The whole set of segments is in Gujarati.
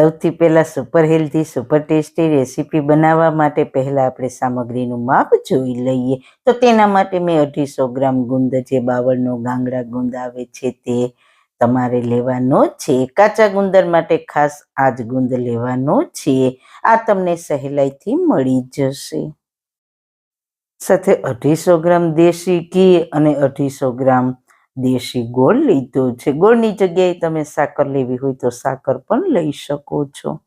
સૌથી પહેલાં super healthy super tasty recipe બનાવવા માટે પહેલાં આપણે સામગ્રીનું માપ જોઈ લઈએ. તો તેના માટે મેં અઢીસો ગ્રામ ગુંદ, જે બાવળનો ગાંગડા ગુંદ આવે છે તે તમારે લેવાનો છે. કાચા ગુંદર માટે ખાસ આ જ ગુંદ લેવાનો છે. આ તમને સહેલાઈથી મળી જશે. સાથે અઢીસો ગ્રામ દેશી ઘી અને અઢીસો ગ્રામ દેશી ગોળ લીધો છે. ગોળની જગ્યાએ તમે સાકર લેવી હોય તો સાકર પણ લઈ શકો છો.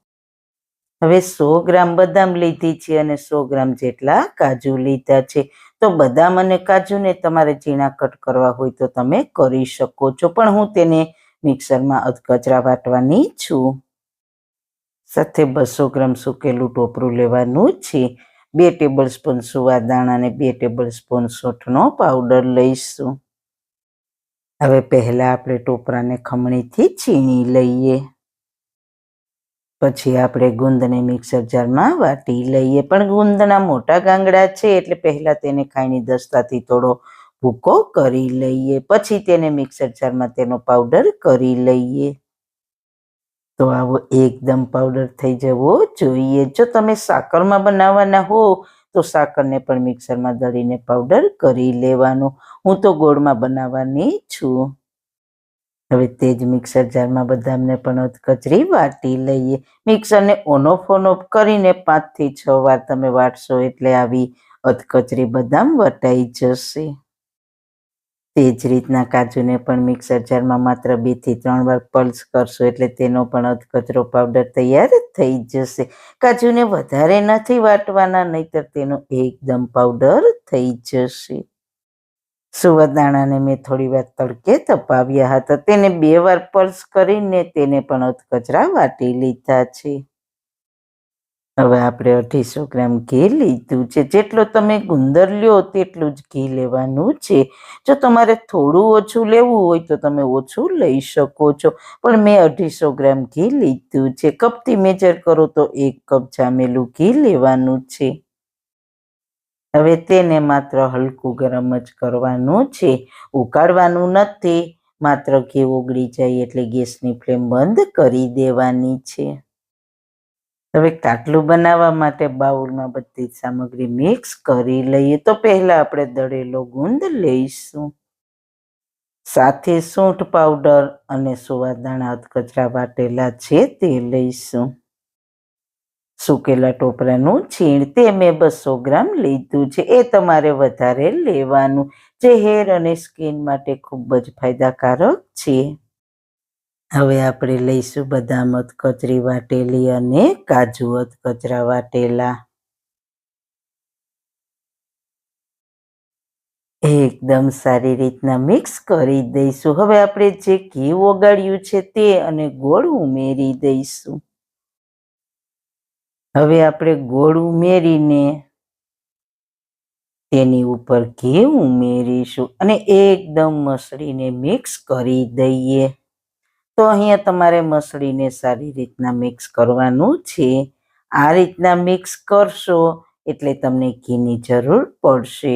હવે સો ગ્રામ બદામ લીધી છે અને સો ગ્રામ જેટલા કાજુ લીધા છે. તો બદામ અને કાજુને તમારે ઝીણા કટ કરવા હોય તો તમે કરી શકો છો. પણ હું તેને મિક્સરમાં અધકચરા વાટવાની છું. સાથે બસો ગ્રામ સુકેલું ટોપરું લેવાનું છે. બે ટેબલ સ્પૂન સુવા દાણા અને બે ટેબલ સ્પૂન સોઠનો પાવડર લઈશું. હવે પહેલા આપણે ટોપરાને ખમણીથી છીણી લઈએ. પછી આપણે ગુંદને મિક્સર જારમાં વાટી લઈએ. પણ ગુંદના મોટા ગાંગડા છે એટલે પહેલા તેને ખાઈની દસ્તાથી થોડો ભૂકો કરી લઈએ. પછી તેને મિક્સર જારમાં તેનો પાવડર કરી લઈએ. તો આવો એકદમ પાવડર થઈ જવો જોઈએ. જો તમે સાકરમાં બનાવવાના હો તો સાકરને પણ મિક્સરમાં દળીને પાવડર કરી લેવાનું. હું તો ગોળમાં બનાવવાની છું. હવે તે જ મિક્સર જારમાં બદામને પણ કચરી વાટી લઈએ. મિક્સરને ઓનોફ ઓનોફ કરીને પાંચથી છ વાર તમે વાટશો એટલે આવી અધકચરી બદામ વટાઈ જશે. તે જ રીતના કાજુને પણ મિક્સર જારમાં માત્ર બેથી ત્રણ વાર પલ્સ કરશો એટલે તેનો પણ અધકચરો પાવડર તૈયાર થઈ જશે. કાજુને વધારે નથી વાટવાના, નહીતર તેનો એકદમ પાવડર થઈ જશે. સુવરદાણાને મેં થોડી વાર તડકે તપાવ્યા હતા. તેને બે વાર પલ્સ કરીને તેને પણ અધકચરા વાટી લીધા છે. હવે આપણે અઢીસો ગ્રામ ઘી લીધું છે. જેટલો તમે ગુંદર લ્યો તેટલું જ ઘી લેવાનું છે. જો તમારે થોડું ઓછું લેવું હોય તો તમે ઓછું લઈ શકો છો. પણ મેં અઢીસો ગ્રામ ઘી લીધું છે. કપથી મેજર કરો તો એક કપ જામેલું ઘી લેવાનું છે. હવે તેને માત્ર હલકું ગરમ જ કરવાનું છે. ઉકાળવાનું નથી. માત્ર ઘી ઓગળી જાય એટલે ગેસની ફ્લેમ બંધ કરી દેવાની છે. હવે કાટલું બનાવવા માટે બાઉલમાં બધી સામગ્રી મિક્સ કરી લઈએ. તો પહેલા આપણે દળેલો ગુંદ લઈશું. સાથે સૂંઠ પાવડર અને સુવાદાણા અધકચરા વાટેલા છે તે લઈશું. સુકેલા ટોપરાનું છીણ તે મેં બસો ગ્રામ લીધું છે. એ તમારે વધારે લેવાનું. જે હેર અને સ્કિન માટે ખૂબ જ ફાયદાકારક છે. હવે આપણે લઈશું બદામ કચરી વાટેલી અને કાજુ કચરા વાટેલા. એકદમ સારી રીતના મિક્સ કરી દઈશું. હવે આપણે જે ઘી ઓગાળ્યું છે તે અને ગોળ ઉમેરી દઈશું. હવે આપણે ગોળ ઉમેરીને તેની ઉપર ઘી ઉમેરીશું અને એકદમ મસળીને મિક્સ કરી દઈએ. તો અહીંયા તમારે મસળીને સારી રીતના મિક્સ કરવાનું છે. આ રીતના મિક્સ કરશો એટલે તમને ઘીની જરૂર પડશે.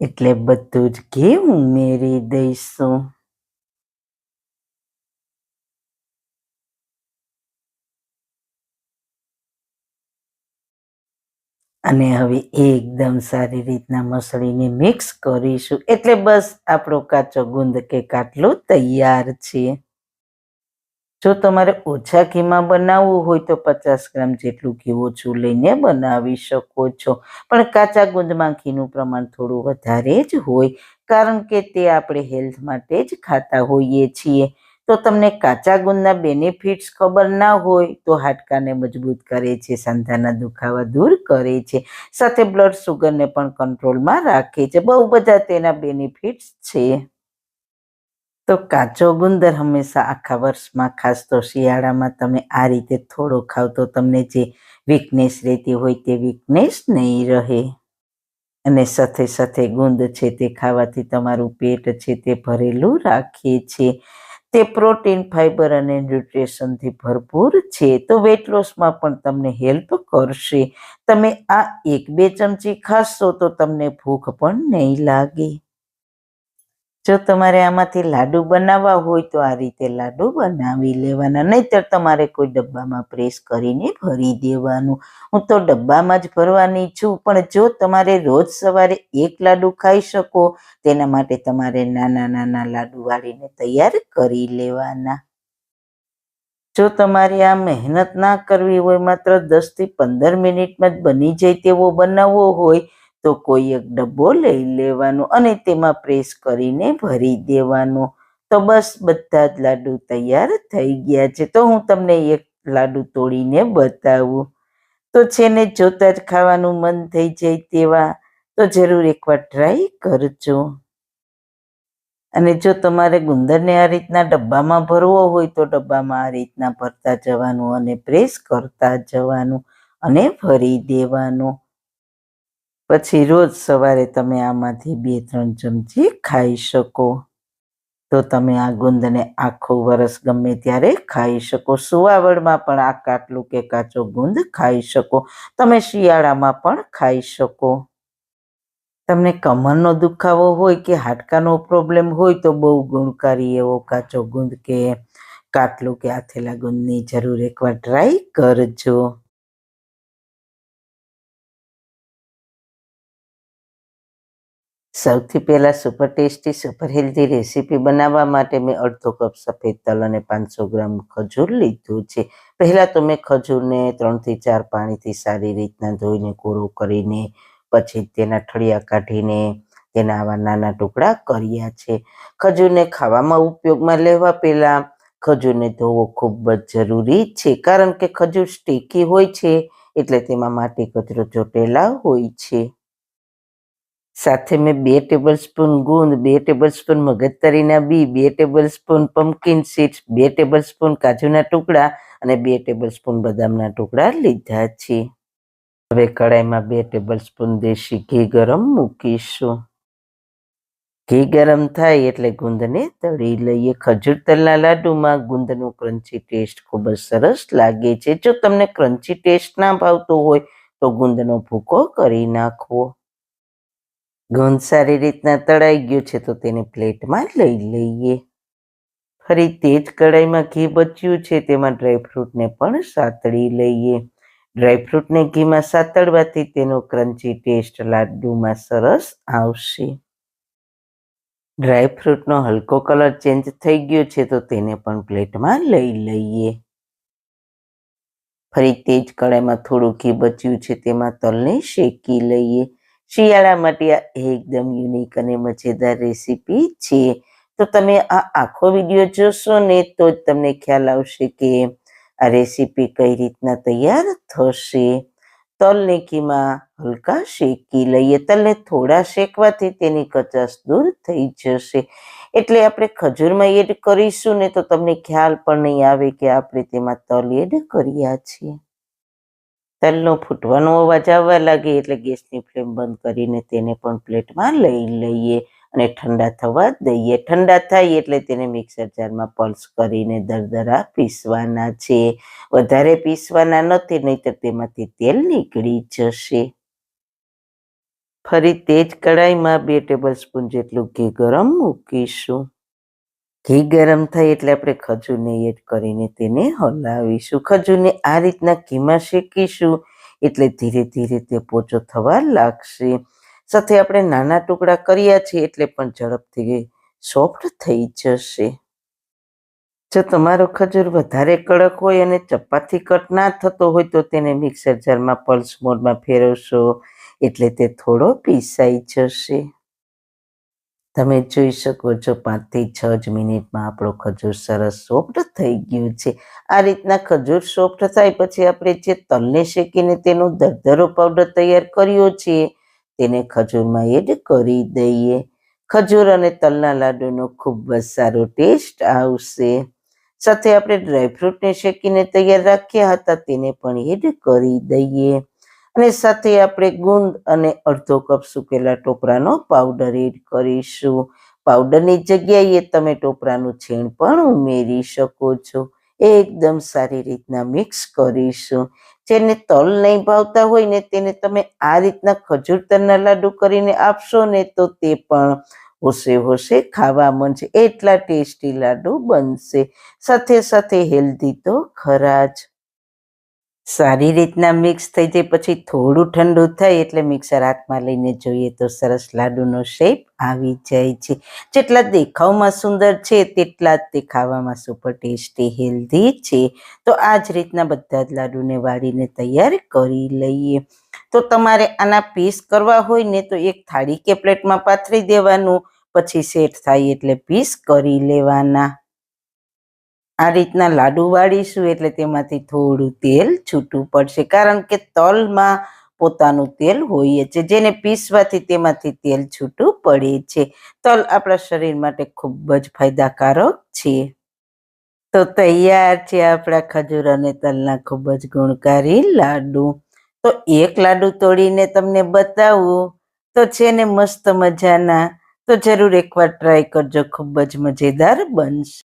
એટલે બધું જ ઘી ઉમેરી દઈશું. અને હવે એકદમ સારી રીતના મસળીને મિક્સ કરીશું. એટલે બસ આપણો કાચો ગુંદ કે કાટલો તૈયાર છે. જો તમારે ઓછા ઘીમાં બનાવવું હોય તો પચાસ ગ્રામ જેટલું ઘી ઓછું લઈને બનાવી શકો છો. પણ કાચા ગુંદમાં ઘીનું પ્રમાણ થોડું વધારે જ હોય, કારણ કે તે આપણે હેલ્થ માટે જ ખાતા હોઈએ છીએ. તો તમને કાચા ગુંદના બેનિફિટ્સ ખબર ના હોય તો હાડકાને મજબૂત કરે છે, સાંધાના દુખાવા દૂર કરે છે, સાથે બ્લડ શુગરને પણ કંટ્રોલમાં રાખે છે. બહુ બધા તેના બેનિફિટ્સ છે. તો કાચો ગુંદર હંમેશા આખા વર્ષમાં, ખાસ તો શિયાળામાં તમે આ રીતે થોડો ખાવ તો તમને જે વીકનેસ રહેતી હોય તે વીકનેસ નહીં રહે. અને સાથે સાથે ગુંદ છે તે ખાવાથી તમારું પેટ છે તે ભરેલું રાખે છે. તે પ્રોટીન, ફાઈબર અને ન્યુટ્રિશનથી ભરપૂર છે. તો વેટ લોસમાં પણ તમને હેલ્પ કરશે. તમે આ એક બે ચમચી ખાશો તો તમને ભૂખ પણ નહીં લાગે. જો તમારે આમાંથી લાડુ બનાવવા હોય તો આ રીતે લાડુ બનાવી લેવાના. નહીતર તમારે કોઈ ડબ્બામાં પ્રેસ કરીને ભરી દેવાનું. હું તો ડબ્બામાં જ ભરવાની છું, પણ જો તમારે રોજ સવારે એક લાડુ ખાઈ શકો, તેના માટે તમારે નાના નાના લાડુ વાળીને તૈયાર કરી લેવાના. જો તમારે આ મહેનત ના કરવી હોય, માત્ર દસથી પંદર મિનિટમાં જ બની જાય તેવો બનાવવો હોય તો કોઈ એક ડબ્બો લઈ લેવાનો અને તેમાં પ્રેસ કરીને ભરી દેવાનો. તો બસ બધા જ લાડુ તૈયાર થઈ ગયા છે. તો હું તમને એક લાડુ તોડીને બતાવું. તો છે ને જોતા જ ખાવાનું મન થઈ જાય તેવા. તો જરૂર એકવાર ટ્રાય કરજો. અને જો તમારે ગુંદરને આ રીતના ડબ્બામાં ભરવો હોય તો ડબ્બામાં આ રીતના ભરતા જવાનું અને પ્રેસ કરતા જવાનું અને ભરી દેવાનું. પછી રોજ સવારે તમે આમાંથી બે, ત્રણ ચમચી ખાઈ શકો. તો તમે આ ગુંદને આખું વરસ ગમે ત્યારે ખાઈ શકો. સુવાવડમાં પણ આ કાટલું કે કાચો ગુંદ ખાઈ શકો. તમે શિયાળામાં પણ ખાઈ શકો. તમને કમરનો દુખાવો હોય કે હાડકાનો પ્રોબ્લેમ હોય તો બહુ ગુણકારી એવો કાચો ગુંદ કે કાટલું કે આથેલા ગુંદની જરૂર એકવાર ટ્રાય કરજો. સૌથી પહેલાં super tasty super healthy recipe બનાવવા માટે મેં અડધો કપ સફેદ તલ અને પાંચસો ગ્રામ ખજૂર લીધું છે. પહેલાં તો મેં ખજૂરને ત્રણથી ચાર પાણીથી સારી રીતના ધોઈને, કોરો કરીને, પછી તેના ઠળિયા કાઢીને, તેના આવા નાના ટુકડા કર્યા છે. ખજૂરને ખાવામાં ઉપયોગમાં લેવા પહેલાં ખજૂરને ધોવો ખૂબ જ જરૂરી છે, કારણ કે ખજૂર સ્ટીકી હોય છે, એટલે તેમાં માટી કચરો ચોટેલા હોય છે. સાથે મેં બે ટેબલ સ્પૂન ગુંદ, બે ટેબલ સ્પૂન મગજતરીના બી, બે ટેબલ સ્પૂન પમ્પકિન સીડ્સ બે ટેબલ સ્પૂન કાજુના ટુકડા અને બે ટેબલ સ્પૂન બદામના ટુકડા લીધા છે. હવે કડાઈમાં બે ટેબલ સ્પૂન દેશી ઘી ગરમ મૂકીશું. ઘી ગરમ થાય એટલે ગુંદને તળી લઈએ. ખજૂર તલના લાડુમાં ગુંદનો ક્રન્ચી ટેસ્ટ ખૂબ જ સરસ લાગે છે. જો તમને ક્રન્ચી ટેસ્ટ ના ભાવતો હોય તો ગુંદનો ભૂકો કરી નાખવો ગુંદ સારી રીતના તળાઈ ગયું છે, તો તેને પ્લેટમાં લઈ લઈએ. ફરી તે જ કઢાઈમાં ઘી બચ્યું છે, તેમાં ડ્રાયફ્રૂટને પણ સાતળી લઈએ. ડ્રાયફ્રૂટને ઘીમાં સાતળવાથી તેનો ક્રન્ચી ટેસ્ટ લાડુમાં સરસ આવશે. ડ્રાયફ્રૂટનો હલકો કલર ચેન્જ થઈ ગયો છે, તો તેને પણ પ્લેટમાં લઈ લઈએ. ફરી તે જ કઢાઈમાં થોડું ઘી બચ્યું છે, તેમાં તલને શેકી લઈએ. શિયાળા માટે આ એકદમ યુનિક અને મજેદાર રેસીપી છે. તો તમે આ આખો વીડિયો જોશો ને તો જ તમને ખ્યાલ આવશે કે આ રેસીપી કઈ રીતના તૈયાર થશે. તલને કીમાં હલકા શેકી લઈએ, તલને થોડા શેકવાથી તેની કચાશ દૂર થઈ જશે. એટલે આપણે ખજૂરમાં એડ કરીશું ને તો તમને ખ્યાલ પણ નહીં આવે કે આપણે તેમાં તલ એડ કર્યા છીએ તલનો ફૂટવાનું અવાજ આવવા લાગે એટલે ગેસની ફ્લેમ બંધ કરીને તેને પણ પ્લેટમાં લઈ લઈએ અને ઠંડા થવા દઈએ. ઠંડા થાય એટલે તેને મિક્સર જારમાં પલ્સ કરીને દરદરા પીસવાના છે. વધારે પીસવાના નથી, નહીતર તેમાંથી તેલ નીકળી જશે. ફરી તે જ કઢાઈમાં બે ટેબલ સ્પૂન જેટલું ઘી ગરમ મૂકીશું. ઘી ગરમ થાય એટલે આપણે ખજૂરને એડ કરીને તેને હલાવીશું. ખજૂરને આ રીતના ઘીમાં શેકીશું એટલે ધીરે ધીરે તે પોચો થવા લાગશે. સાથે આપણે નાના ટુકડા કર્યા છે એટલે પણ ઝડપથી સોફ્ટ થઈ જશે. જો તમારો ખજૂર વધારે કડક હોય અને ચપાતી કટ ના થતો હોય તો તેને મિક્સર જારમાં પલ્સ મોડમાં ફેરવશો એટલે તે થોડો પીસાઈ જશે. તમે જોઈ શકો છો પાંચથી છ જ મિનિટમાં આપણો ખજૂર સરસ સોફ્ટ થઈ ગયું છે. આ રીતના ખજૂર સોફ્ટ થાય પછી આપણે જે તલને શેકીને તેનો દરદરો પાવડર તૈયાર કર્યો છે, તેને ખજૂરમાં એડ કરી દઈએ. ખજૂર અને તલના લાડુનો ખૂબ જ સારો ટેસ્ટ આવશે. સાથે આપણે ડ્રાયફ્રૂટને શેકીને તૈયાર રાખ્યા હતા, તેને પણ એડ કરી દઈએ. અને સાથે આપણે ગુંદ અને અડધો કપ સુકેલા ટોપરાનો પાવડર એડ કરીશું. પાવડરની જગ્યાએ તમે ટોપરાનું છીણ પણ ઉમેરી શકો છો. એકદમ સારી રીતના મિક્સ કરીશું. જેને તલ નહીં ભાવતા હોય ને તેને તમે આ રીતના ખજૂર તલના લાડુ કરીને આપશો ને તો તે પણ હોશે હોશે ખાવા મળશે એટલા ટેસ્ટી લાડુ બનશે. સાથે સાથે હેલ્ધી તો ખરા જ. સારી રીતના મિક્સ થઈ જાય, પછી થોડું ઠંડુ થાય એટલે મિક્સર હાથમાં લઈને જોઈએ તો સરસ લાડુનો શેપ આવી જાય છે. જેટલા દેખાવમાં સુંદર છે, તેટલા જ તે ખાવામાં સુપર ટેસ્ટી હેલ્ધી છે. તો આ જ રીતના બધા જ લાડુને વાળીને તૈયાર કરી લઈએ. તો તમારે આના પીસ કરવા હોય ને તો એક થાળી કે પ્લેટમાં પાથરી દેવાનું, પછી સેટ થાય એટલે પીસ કરી લેવાના. આ રીતના લાડુ વાળીશું એટલે તેમાંથી થોડું તેલ છૂટું પડશે. કારણ કે તલમાં પોતાનું તેલ હોઈએ છે, જેને પીસવાથી તેમાંથી તેલ છૂટું પડે છે. તલ આપણા શરીર માટે ખૂબ જ ફાયદાકારક છે. તો તૈયાર છે આપણા ખજૂર અને તલના ખૂબ જ ગુણકારી લાડુ. તો એક લાડુ તોડીને તમને બતાવું. તો છે ને મસ્ત મજાના. તો જરૂર એકવાર ટ્રાય કરજો, ખૂબ જ મજેદાર બનશે.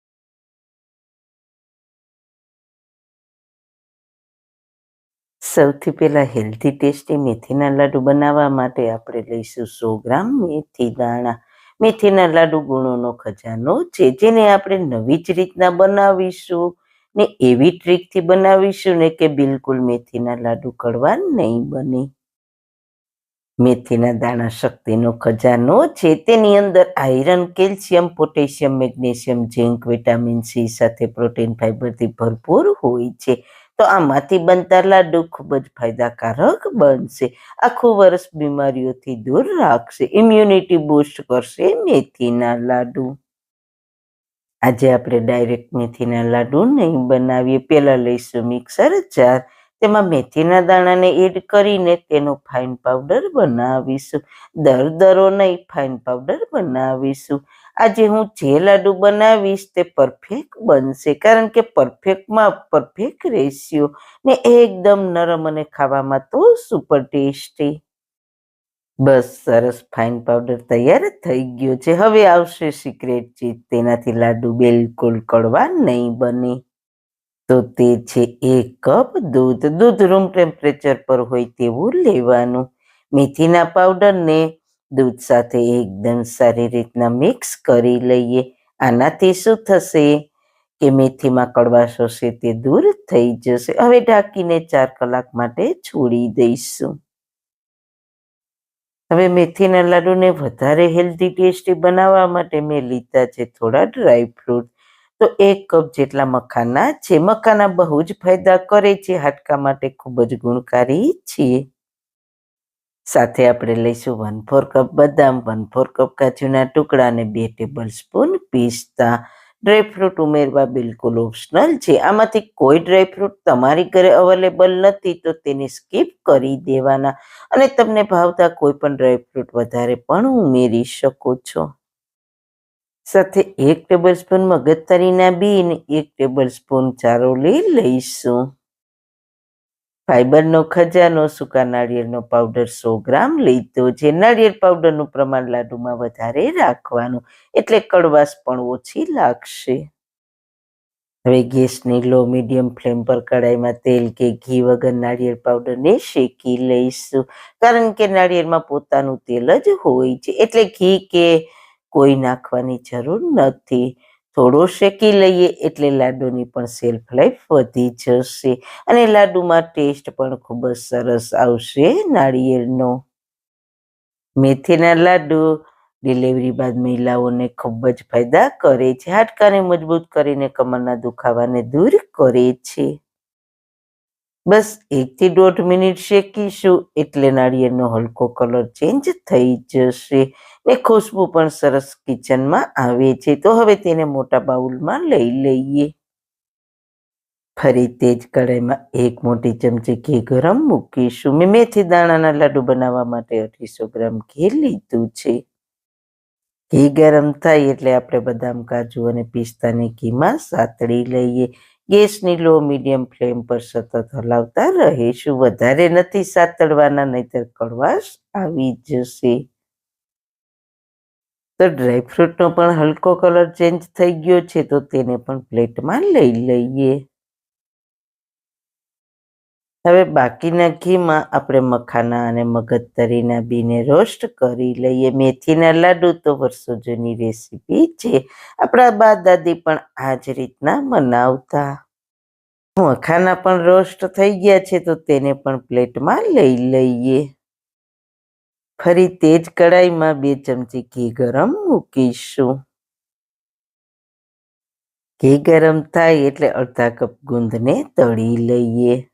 સૌથી પહેલા હેલ્ધી ટેસ્ટી મેથીના લાડુ બનાવવા માટે આપણે લઈશું સો ગ્રામ મેથી દાણા. મેથીના લાડુ ગુણોનો ખજાનો છે, જેને આપણે નવી જ રીતના બનાવીશું ને એવી ટ્રીકથી બનાવીશું ને કે બિલકુલ મેથીના લાડુ કડવા નહીં બને. મેથીના દાણા શક્તિનો ખજાનો છે, તેની અંદર iron, calcium, potassium, magnesium, zinc, vitamin C સાથે પ્રોટીન, ફાઈબરથી ભરપૂર હોય છે. તો આમાંથી બનતા લાડુ ખૂબ જ ફાયદાકારક બનશે. આખું વર્ષ બીમારીઓથી દૂર રાખશે. ઇમ્યુનિટી બૂસ્ટ કરશે મેથીના લાડુ. આજે આપણે ડાયરેક્ટ મેથીના લાડુ નહીં બનાવીએ. પહેલાં લઈશું મિક્સર જાર તેમાં મેથીના દાણાને એડ કરીને તેનો ફાઇન પાવડર બનાવીશું. દરદરો નહીં ફાઇન પાવડર બનાવીશું. આજે હું જે લાડુ બનાવીશ તે પરફેક્ટ બનશે. કારણ કે પરફેક્ટમાં પરફેક્ટ રેશિયો ને એકદમ નરમ અને ખાવામાં તો સુપર ટેસ્ટી બસ, સરસ ફાઇન પાવડર તૈયાર થઈ ગયો છે. હવે આવશે સિક્રેટ ચીજ તેનાથી લાડુ બિલકુલ કડવા નહીં બને. તો તે છે એક કપ દૂધ. દૂધ રૂમ ટેમ્પરેચર પર હોય તેવું લેવાનું. મેથીના પાવડરને દૂધ સાથે એકદમ સારી રીતના મિક્સ કરી લઈએ. આનાથી શું થશે કે મેથીમાં કડવાશ હશે તે દૂર થઈ જશે. હવે ઢાંકીને ચાર કલાક માટે છોડી દઈશું. હવે મેથીના લાડુને વધારે હેલ્ધી ટેસ્ટી બનાવવા માટે મેં લીધા છે થોડા ડ્રાય ફ્રૂટ તો એક કપ જેટલા મખાના છે. મખાના બહુ જ ફાયદા કરે છે. હાડકા માટે ખૂબ જ ગુણકારી છે. સાથે આપણે લઈશું વન ફોર કપ બદામ વન ફોર કપ કાજુના ટુકડા અને બે ટેબલ સ્પૂન પિસ્તા ડ્રાયફ્રૂટ ઉમેરવા બિલકુલ ઓપ્શનલ છે. આમાંથી કોઈ ડ્રાયફ્રૂટ તમારી ઘરે અવેલેબલ નથી તો તેને સ્કીપ કરી દેવાના. અને તમને ભાવતા કોઈ પણ ડ્રાયફ્રૂટ વધારે પણ ઉમેરી શકો છો. સાથે એક ટેબલ સ્પૂન મગજતરીના બી અને એક ટેબલ સ્પૂન ચારોલી લઈશું. ફાઈબરનો ખજાનો, સૂકા નાળિયેરનો પાવડર સો ગ્રામ લીધો છે. નાળિયેર પાવડરનું પ્રમાણ લાડુમાં વધારે રાખવાનું, એટલે કડવાશ પણ ઓછી લાગશે. હવે ગેસની લો, મીડિયમ ફ્લેમ પર કડાઈમાં તેલ કે ઘી વગર નાળિયેર પાવડરને શેકી લઈશું. કારણ કે નાળિયેરમાં પોતાનું તેલ જ હોય છે, એટલે ઘી કે કોઈ નાખવાની જરૂર નથી. થોડો શેકી લઈએ એટલે લાડુની પણ સેલ્ફ લાઈફ વધી જશે. અને લાડુમાં ટેસ્ટ પણ ખૂબ જ સરસ આવશે નાળિયેરનો. મેથીના લાડુ ડિલિવરી બાદ મહિલાઓને ખૂબ જ ફાયદા કરે છે. હાડકાને મજબૂત કરીને કમરના દુખાવાને દૂર કરે છે. બસ એકથી દોઢ મિનિટ શેકીશું એટલે નાળિયેરનો હલકો કલર ચેન્જ થઈ જશે ને ખુશ્બુ પણ સરસ કિચનમાં આવે છે. તો હવે તેને મોટા બાઉલમાં લઈ લઈએ. ફરી તે જ કઢાઈમાં એક મોટી ચમચી ઘી ગરમ મૂકીશું. મેં મેથી દાણાના લાડુ બનાવવા માટે અઢીસો ગ્રામ ઘી લીધું છે. ઘી ગરમ થાય એટલે આપણે બદામ, કાજુ અને પિસ્તાની ઘીમાં સાતળી લઈએ. ગેસની લો, મીડિયમ ફ્લેમ પર સતત હલાવતા રહીશું. વધારે નથી સાતળવાના નહીતર કડવાશ આવી જશે. તો ડ્રાયફ્રૂટનો પણ હલકો કલર ચેન્જ થઈ ગયો છે, તો તેને પણ પ્લેટમાં લઈ લઈએ. હવે બાકીના ઘીમાં આપણે મખાના અને મગજતરીના બીને રોસ્ટ કરી લઈએ. મેથીના લાડુ તો વર્ષો જૂની રેસીપી છે. આપણા બા દાદી પણ આ જ રીતના મનાવતા. મખાના પણ રોસ્ટ થઈ ગયા છે તો તેને પણ પ્લેટમાં લઈ લઈએ. ફરી તે જ કડાઈમાં બે ચમચી ઘી ગરમ મૂકીશું. ઘી ગરમ થાય એટલે અડધા કપ ગુંદને તળી લઈએ.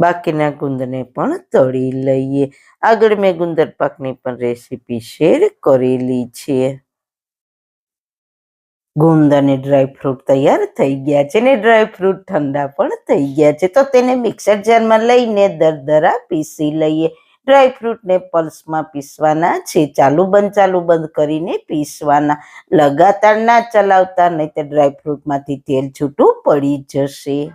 બાકીના ગુંદને પણ તળી લઈએ. આગળ મેં ગુંદર પાકની પણ રેસીપી શેર કરેલી છે. ગુંદ અને ડ્રાયફ્રૂટ તૈયાર થઈ ગયા છે ને ડ્રાયફ્રૂટ ઠંડા પણ થઈ ગયા છે. તો તેને મિક્સર જારમાં લઈને દરદરા પીસી લઈએ. ડ્રાયફ્રૂટને પલ્સમાં પીસવાના છે. ચાલુ બંધ ચાલુ બંધ કરીને પીસવાના. લગાતાર ના ચલાવતા નહીં તો ડ્રાયફ્રૂટમાંથી તેલ છૂટું પડી જશે.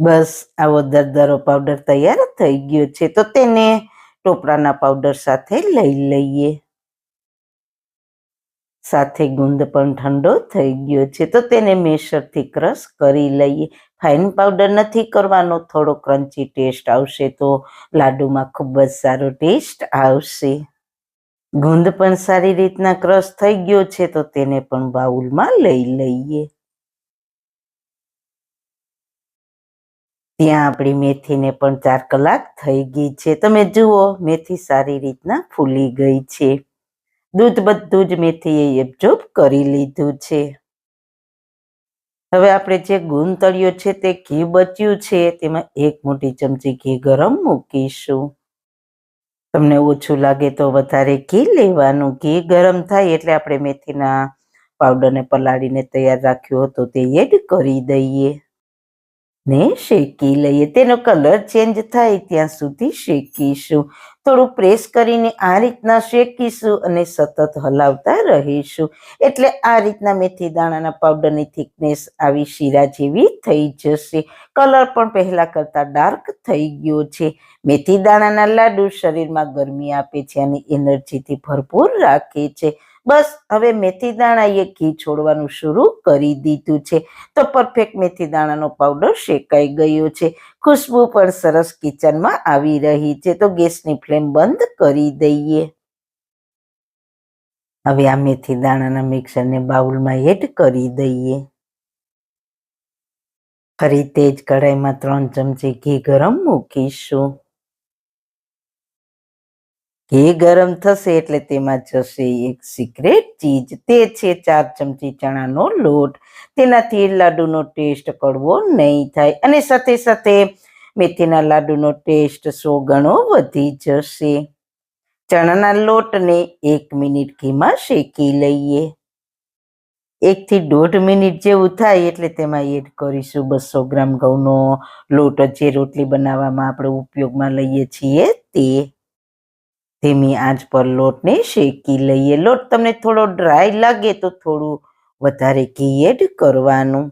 બસ આવો દરદરો પાવડર તૈયાર થઈ ગયો છે. તો તેને ટોપરાના પાવડર સાથે લઈ લઈએ. સાથે ગુંદ પણ ઠંડો થઈ ગયો છે. તો તેને મેસરથી ક્રશ કરી લઈએ. ફાઇન પાવડર નથી કરવાનો, થોડો ક્રન્ચી ટેસ્ટ આવશે તો લાડુમાં ખૂબ જ સારો ટેસ્ટ આવશે. ગુંદ પણ સારી રીતના ક્રશ થઈ ગયો છે. તો તેને પણ બાઉલમાં લઈ લઈએ. ત્યાં આપણી મેથીને પણ ચાર કલાક થઈ ગઈ છે. તમે જુઓ, મેથી સારી રીતના ફૂલી ગઈ છે. દૂધ બધું જ મેથીએ એબ્ઝોર્બ કરી લીધું છે. હવે આપણે જે ગુણ તળ્યો છે તે ઘી બચ્યું છે, તેમાં એક મોટી ચમચી ઘી ગરમ મૂકીશું. તમને ઓછું લાગે તો વધારે ઘી લેવાનું. ઘી ગરમ થાય એટલે આપણે મેથીના પાવડરને પલાળીને તૈયાર રાખ્યો હતો તે એડ કરી દઈએ. ને શેકી લઈએ. તેનો કલર ચેન્જ થાય ત્યાં સુધી શેકીશું. થોડું પ્રેસ કરીને આ રીતના શેકીશું અને સતત હલાવતા રહીશું. એટલે આ રીતના મેથી દાણાના પાવડરની થિકનેસ આવી શીરા જેવી થઈ જશે. કલર પણ પહેલાં કરતાં ડાર્ક થઈ ગયો છે. મેથી દાણાના લાડુ શરીરમાં ગરમી આપે છે અને એનર્જીથી ભરપૂર રાખે છે. બસ, હવે મેથી દાણાએ ઘી છોડવાનું શરૂ કરી દીધું છે. તો પરફેક્ટ મેથી દાણાનો પાવડર શેકાઈ ગયો છે. ખુશ્બુ પણ સરસ કિચનમાં આવી રહી છે. તો ગેસની ફ્લેમ બંધ કરી દઈએ. હવે આ મેથી દાણાના મિક્સરને બાઉલમાં એડ કરી દઈએ. ફરી તેજ કઢાઈમાં ત્રણ ચમચી ઘી ગરમ મૂકીશું. ઘી ગરમ થશે એટલે તેમાં જશે એક સિક્રેટ ચીજ. તે છે ચાર ચમચી ચણાનો લોટ. તેનાથી લાડુનો ટેસ્ટ કડવો નહીં થાય અને સાથે સાથે મેથીના લાડુનો ટેસ્ટ સો ગણો વધી જશે. ચણાના લોટને એક મિનિટ ઘીમાં શેકી લઈએ. એકથી દોઢ મિનિટ જેવું થાય એટલે તેમાં એડ કરીશું બસો ગ્રામ ઘઉંનો લોટ. જે રોટલી બનાવવામાં આપણે ઉપયોગમાં લઈએ છીએ તે. ધીમી આંચ પર લોટને શેકી લઈએ. લોટ તમને થોડો ડ્રાય લાગે તો થોડું વધારે ઘી એડ કરવાનું.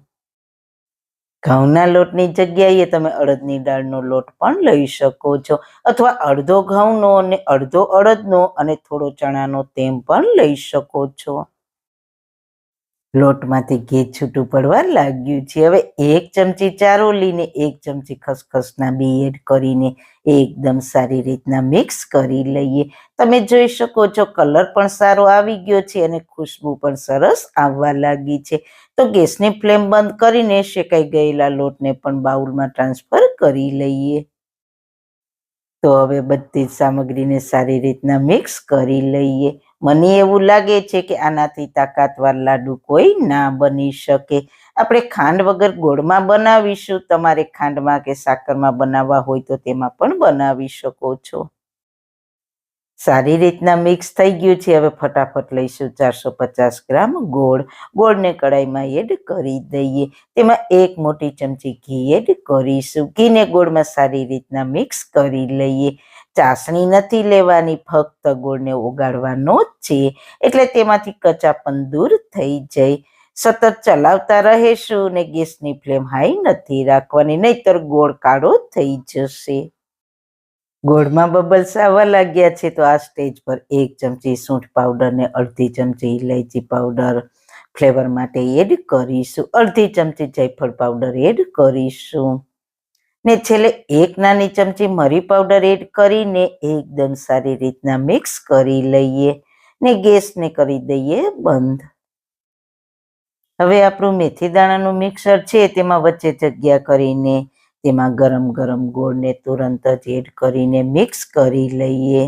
ઘઉંના લોટની જગ્યાએ તમે અડદની દાળનો લોટ પણ લઈ શકો છો. અથવા અડધો ઘઉંનો અને અડધો અડદનો અને થોડો ચણાનો તેમ પણ લઈ શકો છો. લોટમાંથી ઘી છૂટું પડવા લાગ્યું છે. હવે એક ચમચી ચારોલીને એક ચમચી ખસખસના બી એડ કરીને એકદમ સારી રીતના મિક્સ કરી લઈએ. તમે જોઈ શકો છો કલર પણ સારો આવી ગયો છે અને ખુશ્બુ પણ સરસ આવવા લાગી છે. તો ગેસની ફ્લેમ બંધ કરીને શેકાઈ ગયેલા લોટને પણ બાઉલમાં ટ્રાન્સફર કરી લઈએ. તો હવે બધી સામગ્રીને સારી રીતના મિક્સ કરી લઈએ. મને એવું લાગે છે કે આનાથી તાકાતવાર લાડુ કોઈ ના બની શકે. આપણે ખાંડ વગર ગોળમાં બનાવીશું. તમારે ખાંડમાં કે સાકરમાં બનાવવા હોય તો તેમાં પણ બનાવી શકો છો. સારી રીતના મિક્સ થઈ ગયું છે. હવે ફટાફટ લઈશું ચારસો પચાસ ગ્રામ ગોળ. ગોળને કડાઈમાં એડ કરી દઈએ. તેમાં એક મોટી ચમચી ઘી એડ કરીશું. ઘીને ગોળમાં સારી રીતના મિક્સ કરી લઈએ. ચાસણી નથી લેવાની, ફક્ત ગોળને ઓગાળવાનો છે. એટલે તેમાંથી કચાપન દૂર થઈ જાય. સતત ચલાવતા રહેશું ને ગેસની ફ્લેમ હાઈ નથી રાખવાની, નહીતર ગોળ કાળો થઈ જશે. ગોળમાં બબલ્સ આવવા લાગ્યા છે, તો આ સ્ટેજ પર એક ચમચી સૂંઠ પાવડર ને અડધી ચમચી ઇલાયચી પાવડર ફ્લેવર માટે એડ કરીશું. અડધી ચમચી જાયફળ પાવડર એડ કરીશું. ને છેલ્લે એક નાની ચમચી મરી પાવડર એડ કરીને એકદમ સારી રીતના મિક્સ કરી લઈએ ને ગેસને કરી દઈએ બંધ. હવે આપણું મેથી દાણાનું મિક્સર છે તેમાં વચ્ચે જગ્યા કરીને તેમાં ગરમ ગરમ ગોળને તુરંત જ એડ કરીને મિક્સ કરી લઈએ.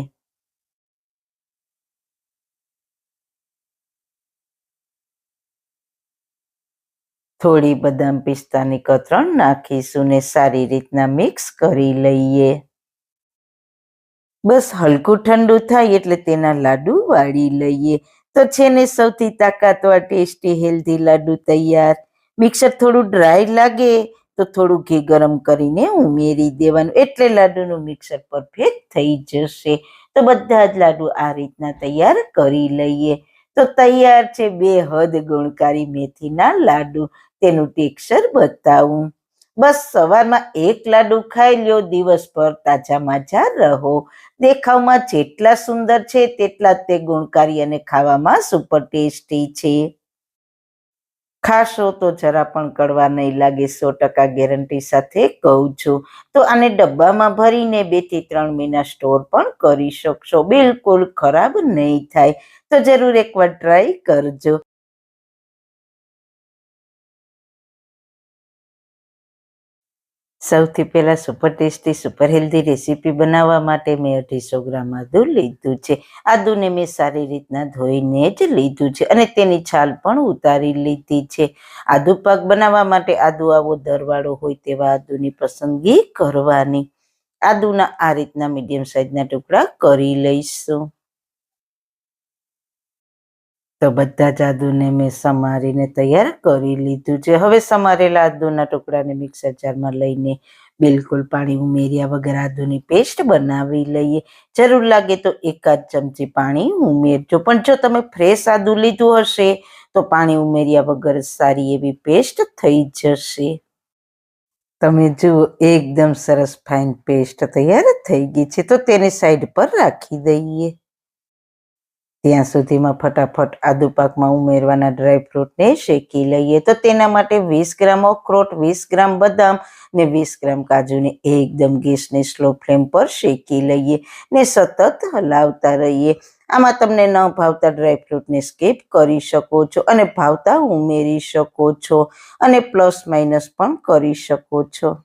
થોડી બદામ પિસ્તાની કતરણ નાખીશું ને સારી રીતના મિક્સ કરી લઈએ. બસ હલકું ઠંડુ થાય એટલે તેના લાડુ વાળી લઈએ. તો છે ને સૌથી તાકાતવાર ટેસ્ટી હેલ્ધી લાડુ તૈયાર. મિક્સર થોડું ડ્રાય લાગે તો થોડું ઘી ગરમ કરીને ઉમેરી દેવાનું. એટલે લાડુનું મિક્સર પરફેક્ટ થઈ જશે. તો બધા જ લાડુ આ રીતના તૈયાર કરી લઈએ. તો તૈયાર છે બે હદ ગુણકારી મેથીના લાડુ. તેનું ટેક્સચર બતાવું. બસ સવારમાં એક લાડુ ખાઈ લ્યો દિવસભર તાજા માજા રહો. દેખાવમાં જેટલા સુંદર છે, તેટલા તે ગુણકારી અને ખાવામાં સુપર ટેસ્ટી છે. ખાશો તો જરા પણ કડવા નહીં લાગે, સો ટકા ગેરંટી સાથે કહું છું. તો આને ડબ્બામાં ભરીને બેથી ત્રણ મહિના સ્ટોર પણ કરી શકશો. બિલકુલ ખરાબ નહીં થાય. તો જરૂર એકવાર ટ્રાય કરજો. સૌથી પહેલાં super tasty super healthy recipe બનાવવા માટે મેં અઢીસો ગ્રામ આદુ લીધું છે. આદુને મેં સારી રીતના ધોઈને જ લીધું છે અને તેની છાલ પણ ઉતારી લીધી છે. આદુ પાક બનાવવા માટે આદુ આવો દરવાળો હોય તેવા આદુની પસંદગી કરવાની. આદુના આ રીતના મીડિયમ સાઇઝના ટુકડા કરી લઈશું. તો બધા જ આદુને મેં સમારીને તૈયાર કરી લીધું છે. હવે સમારેલા આદુના ટુકડાને મિક્સર જારમાં લઈને બિલકુલ પાણી ઉમેર્યા વગર આદુની પેસ્ટ બનાવી લઈએ. જરૂર લાગે તો એકાદ ચમચી પાણી ઉમેરજો. પણ જો તમે ફ્રેશ આદુ લીધું હશે, તો પાણી ઉમેર્યા વગર સારી એવી પેસ્ટ થઈ જશે. તમે જુઓ, એકદમ સરસ ફાઇન પેસ્ટ તૈયાર થઈ ગઈ છે. તો તેને સાઈડ પર રાખી દઈએ. ત્યાં સુધીમાં ફટાફટ આદુ પાકમાં ઉમેરવાના ડ્રાયફ્રૂટને શેકી લઈએ. તો તેના માટે વીસ ગ્રામ અખરોટ, વીસ ગ્રામ બદામ ને વીસ ગ્રામ કાજુને એકદમ ગેસને સ્લો ફ્લેમ પર શેકી લઈએ ને સતત હલાવતા રહીએ. આમાં તમને ન ભાવતા ડ્રાયફ્રૂટને સ્કીપ કરી શકો છો અને ભાવતા ઉમેરી શકો છો અને પ્લસ માઇનસ પણ કરી શકો છો.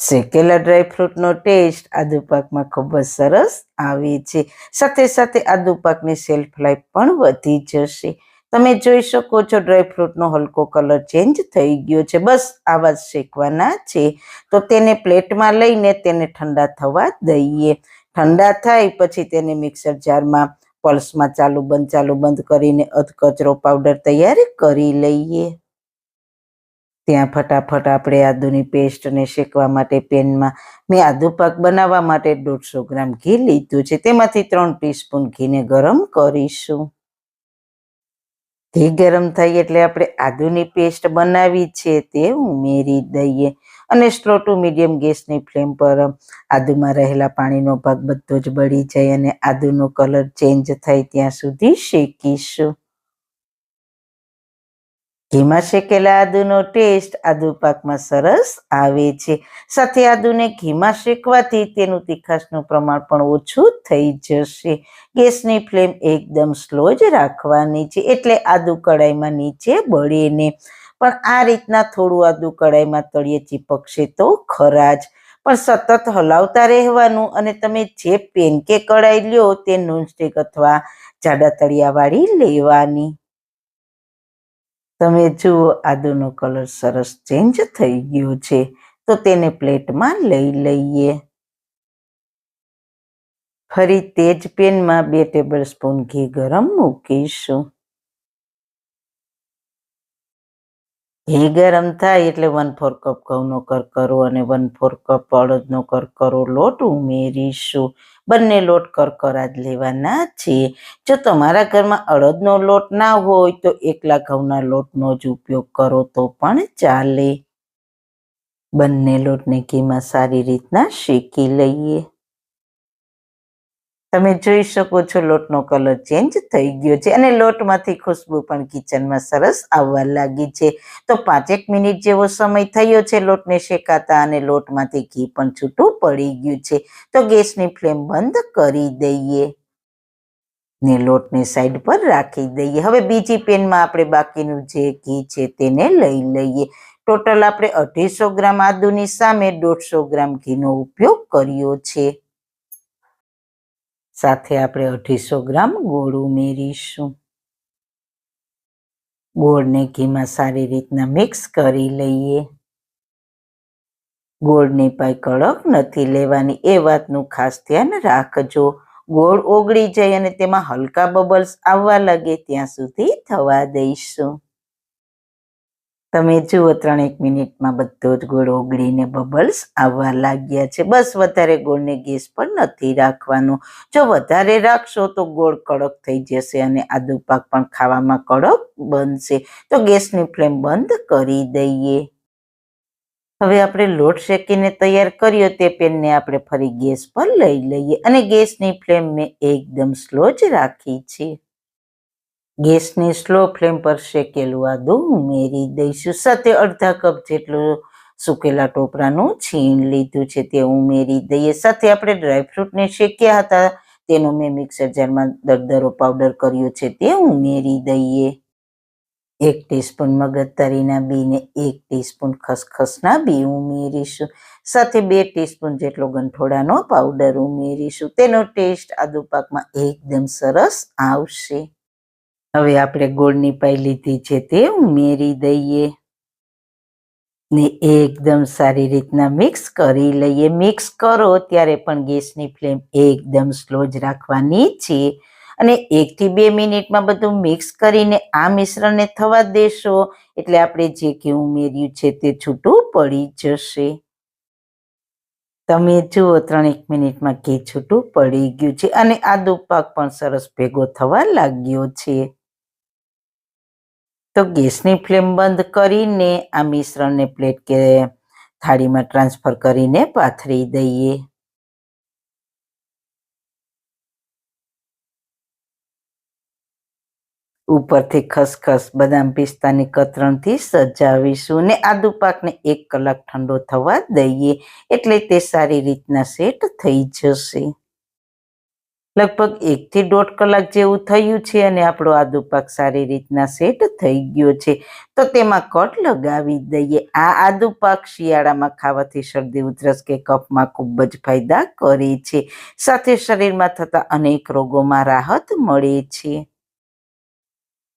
શેકેલા ડ્રાયફ્રૂટનો ટેસ્ટ આદુ પાકમાં ખૂબ જ સરસ આવે છે. સાથે સાથે આદુ પાકની સેલ્ફ લાઈફ પણ વધી જશે. તમે જોઈ શકો છો ડ્રાયફ્રૂટનો હલકો કલર ચેન્જ થઈ ગયો છે. બસ આવા જ શેકવાના છે. તો તેને પ્લેટમાં લઈને તેને ઠંડા થવા દઈએ. ઠંડા થાય પછી તેને મિક્સર જારમાં પલ્સમાં ચાલુ બંધ ચાલુ બંધ કરીને અધકચરો પાવડર તૈયાર કરી લઈએ. ત્યાં ફટાફટ આપણે આદુની પેસ્ટને શેકવા માટે પેનમાં મેં આદુ પાક બનાવવા માટે દોઢસો ગ્રામ ઘી લીધું છે. તેમાંથી ત્રણ ટીસ્પૂન ઘીને ગરમ કરીશું. ઘી ગરમ થાય એટલે આપણે આદુની પેસ્ટ બનાવી છે તે ઉમેરી દઈએ. અને સ્લો ટુ મીડિયમ ગેસની ફ્લેમ પર આદુમાં રહેલા પાણીનો ભાગ બધો જ બળી જાય અને આદુનો કલર ચેન્જ થાય ત્યાં સુધી શેકીશું. ઘીમાં શેકેલા આદુનો ટેસ્ટ આદુ પાકમાં સરસ આવે છે. સાથે આદુને ઘીમાં શેકવાથી તેનું તીખાશનું પ્રમાણ પણ ઓછું થઈ જશે. ગેસની ફ્લેમ એકદમ સ્લો જ રાખવાની છે, એટલે આદુ કડાઈમાં નીચે બળે ને. પણ આ રીતના થોડું આદુ કડાઈમાં તળિયે ચીપકશે તો ખરા જ. પણ સતત હલાવતા રહેવાનું અને તમે જે પેન કે કડાઈ લ્યો તે નોનસ્ટિક અથવા જાડા તળિયાવાળી લેવાની. તમે જુઓ, આદુનો કલર સરસ ચેન્જ થઈ ગયો છે. તો તેને પ્લેટમાં લઈ લઈએ. ફરી તે પેનમાં બે ટેબલ સ્પૂન ઘી ગરમ મૂકીશું. ઘી ગરમ થાય એટલે વન ફોર કપ ઘઉંનો કરકરો અને વન ફોર કપ અડદનો કરકરો લોટ ઉમેરીશું. બંને લોટ કરકરા જ લેવાના છે. જો તમારા ઘરમાં અડદનો લોટ ના હોય તો એકલા ઘઉંના લોટનો જ ઉપયોગ કરો તો પણ ચાલે. બંને લોટને ઘીમાં સારી રીતના શેકી લઈએ. તમે જોઈ શકો છો લોટનો કલર ચેન્જ થઈ ગયો છે અને લોટમાંથી ખુશ્બુ પણ કિચનમાં સરસ આવવા લાગી છે. તો પાંચેક મિનિટ જેવો સમય થયો છે લોટને શેકાતા અને લોટમાંથી ઘી પણ છૂટું પડી ગયું છે. તો ગેસની ફ્લેમ બંધ કરી દઈએ ને લોટને સાઈડ પર રાખી દઈએ. હવે બીજી પેનમાં આપણે બાકીનું જે ઘી છે તેને લઈ લઈએ. ટોટલ આપણે અઢીસો ગ્રામ આદુની સામે દોઢસો ગ્રામ ઘીનો ઉપયોગ કર્યો છે. સાથે આપણે અઢીસો ગ્રામ ગોળ ઉમેરીશું. ગોળને ઘીમાં સારી રીતના મિક્સ કરી લઈએ. ગોળની પાઈ કડક નથી લેવાની, એ વાતનું ખાસ ધ્યાન રાખજો. ગોળ ઓગળી જાય અને તેમાં હલકા બબલ્સ આવવા લાગે, ત્યાં સુધી થવા દઈશું. તમે જુઓ ત્રણેક મિનિટમાં બધો જ ગોળ ઓગળીને બબલ્સ આવવા લાગ્યા છે. બસ વધારે ગોળને ગેસ પર નથી રાખવાનો. જો વધારે રાખશો તો ગોળ કડક થઈ જશે અને આદુ પાક પણ ખાવામાં કડક બનશે. તો ગેસની ફ્લેમ બંધ કરી દઈએ. હવે આપણે લોટ શેકીને તૈયાર કર્યો તે પેનને આપણે ફરી ગેસ પર લઈ લઈએ. અને ગેસની ફ્લેમ મેં એકદમ સ્લો જ રાખી છે. ગેસની સ્લો ફ્લેમ પર શેકેલું આદુ ઉમેરી દઈશું. સાથે અડધા કપ જેટલું સૂકેલા ટોપરાનું છીણ લીધું છે તે ઉમેરી દઈએ. સાથે આપણે ડ્રાયફ્રૂટને શેક્યા હતા. તેનો મેં મિક્સર જારમાં દરદરો પાવડર કર્યો છે તે ઉમેરી દઈએ. એક ટીસ્પૂન મગજતરીના બી ને એક ટીસ્પૂન ખસખસના બી ઉમેરીશું સાથે બે ટીસ્પૂન જેટલો ગંઠોડાનો પાવડર ઉમેરીશું તેનો ટેસ્ટ આદુ પાકમાં એકદમ સરસ આવશે. હવે આપણે ગોળની પાઈ લીધી છે તે ઉમેરી દઈએ. ને એકદમ સારી રીતના મિક્સ કરી લઈએ. મિક્સ કરો ત્યારે પણ ગેસની ફ્લેમ એકદમ સ્લો જ રાખવાની છે. અને એકથી બે મિનિટમાં બધું મિક્સ કરીને આ મિશ્રણને થવા દેશો. એટલે આપણે જે કે ઉમેર્યું છે તે છૂટું પડી જશે. તમે જુઓ ત્રણેક મિનિટમાં ઘી છૂટું પડી ગયું છે. અને આદુ પાક પણ સરસ ભેગો થવા લાગ્યો છે. તો ગેસની ફ્લેમ બંધ કરીને આ મિશ્રણને પ્લેટ કે થાળીમાં ટ્રાન્સફર કરીને પાથરી દઈએ. ઉપરથી ખસખસ બદામ પિસ્તાની કતરણથી સજાવીશું ને આદુ પાકને એક કલાક ઠંડો થવા દઈએ એટલે તે સારી રીતના સેટ થઈ જશે. લગભગ એકથી દોઢ કલાક જેવું થયું છે અને આપણો આદુ પાક સારી રીતના સેટ થઈ ગયો છે. તો તેમાં કટ લગાવી દઈએ. આ આદુ પાક શિયાળામાં ખાવાથી શરદી, ઉધરસ કે કફમાં ખૂબ જ ફાયદા કરે છે. સાથે શરીરમાં થતા અનેક રોગોમાં રાહત મળે છે.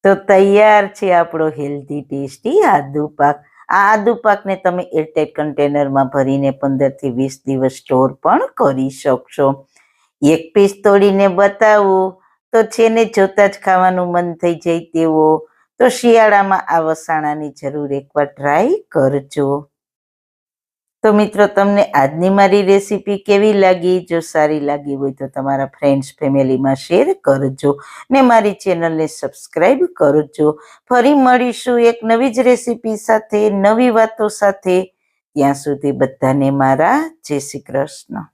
તો તૈયાર છે આપણો હેલ્ધી, ટેસ્ટી આદુ પાક આ આદુ પાકને તમે એરટાઈટ કન્ટેનરમાં ભરીને પંદરથી વીસ દિવસ સ્ટોર પણ કરી શકશો. એક પીસ તોડીને બતાવું. તો છેને જોતા જ ખાવાનું મન થઈ જાય તેવો. તો શિયાળામાં આ વસાણાની જરૂર એકવાર ટ્રાય કરજો. તો મિત્રો, તમને આજની મારી રેસીપી કેવી લાગી? જો સારી લાગી હોય તો તમારા ફ્રેન્ડ્સ ફેમિલીમાં શેર કરજો ને મારી ચેનલને સબસ્ક્રાઈબ કરજો. ફરી મળીશું એક નવી જ રેસીપી સાથે, નવી વાતો સાથે. ત્યાં સુધી બધાને મારા જય શ્રી કૃષ્ણ.